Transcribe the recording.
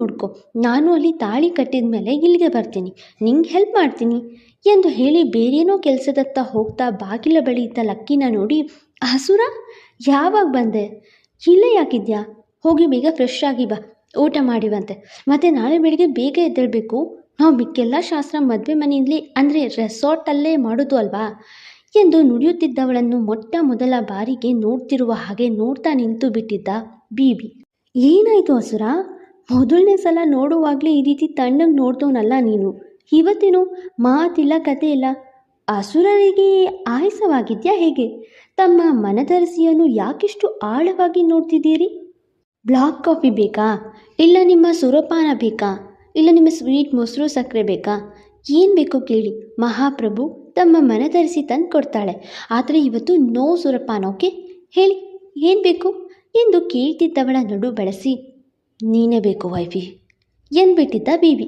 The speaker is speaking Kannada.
ನೋಡ್ಕೊ ನಾನು ಅಲ್ಲಿ ತಾಳಿ ಕಟ್ಟಿದ ಮೇಲೆ ಇಲ್ಲಿಗೆ ಬರ್ತೀನಿ, ನಿಂಗೆ ಹೆಲ್ಪ್ ಮಾಡ್ತೀನಿ ಎಂದು ಹೇಳಿ ಬೇರೇನೋ ಕೆಲಸದತ್ತ ಹೋಗ್ತಾ ಬಾಗಿಲ ಬಳಿ ಇದ್ದ ಲಕ್ಕಿನ ನೋಡಿ, ಹಸುರ, ಯಾವಾಗ ಬಂದೆ? ಇಲ್ಲೇ ಯಾಕಿದ್ಯಾ? ಹೋಗಿ ಬೇಗ ಫ್ರೆಶ್ ಆಗಿ ಬಾ, ಊಟ ಮಾಡಿವಂತೆ. ಮತ್ತು ನಾಳೆ ಬೆಳಿಗ್ಗೆ ಬೇಗ ಎದ್ದೇಳಬೇಕು. ನಾವು ಮಿಕ್ಕೆಲ್ಲ ಶಾಸ್ತ್ರ ಮದುವೆ ಮನೆಯಲ್ಲಿ ಅಂದರೆ ರೆಸಾರ್ಟಲ್ಲೇ ಮಾಡೋದು ಅಲ್ವಾ? ಎಂದು ನುಡಿಯುತ್ತಿದ್ದವಳನ್ನು ಮೊಟ್ಟ ಮೊದಲ ಬಾರಿಗೆ ನೋಡ್ತಿರುವ ಹಾಗೆ ನೋಡ್ತಾ ನಿಂತು ಬಿಟ್ಟಿದ್ದ ಬೀಬಿ ಏನಾಯಿತು ಹಸುರ? ಮೊದಲನೇ ಸಲ ನೋಡುವಾಗಲೇ ಈ ರೀತಿ ತಣ್ಣಗೆ ನೋಡ್ತವನಲ್ಲ ನೀನು. ಇವತ್ತೇನು ಮಾತಿಲ್ಲ, ಕತೆ ಇಲ್ಲ. ಅಸುರರಿಗೆ ಆಯಾಸವಾಗಿದೆಯಾ ಹೇಗೆ? ತಮ್ಮ ಮನದರಸಿಯನ್ನು ಯಾಕಿಷ್ಟು ಆಳವಾಗಿ ನೋಡ್ತಿದ್ದೀರಿ? ಬ್ಲಾಕ್ ಕಾಫಿ ಬೇಕಾ? ಇಲ್ಲ ನಿಮ್ಮ ಸುರಪಾನ ಬೇಕಾ? ಇಲ್ಲ ನಿಮ್ಮ ಸ್ವೀಟ್ ಮೊಸರು ಸಕ್ಕರೆ ಬೇಕಾ? ಏನು ಬೇಕು ಕೇಳಿ. ಮಹಾಪ್ರಭು ತಮ್ಮ ಮನದರಿಸಿ ತಂದು ಕೊಡ್ತಾಳೆ. ಆದರೆ ಇವತ್ತು ನೋ ಸುರಪಾನ, ಓಕೆ? ಹೇಳಿ, ಏನು ಬೇಕು? ಎಂದು ಕೇಳ್ತಿದ್ದವಳ ನಡು ಬೆಳೆಸಿ ನೀನೇ ಬೇಕು ವೈಫಿ ಎಂದ್ಬಿಟ್ಟಿದ್ದ ಬೀಬಿ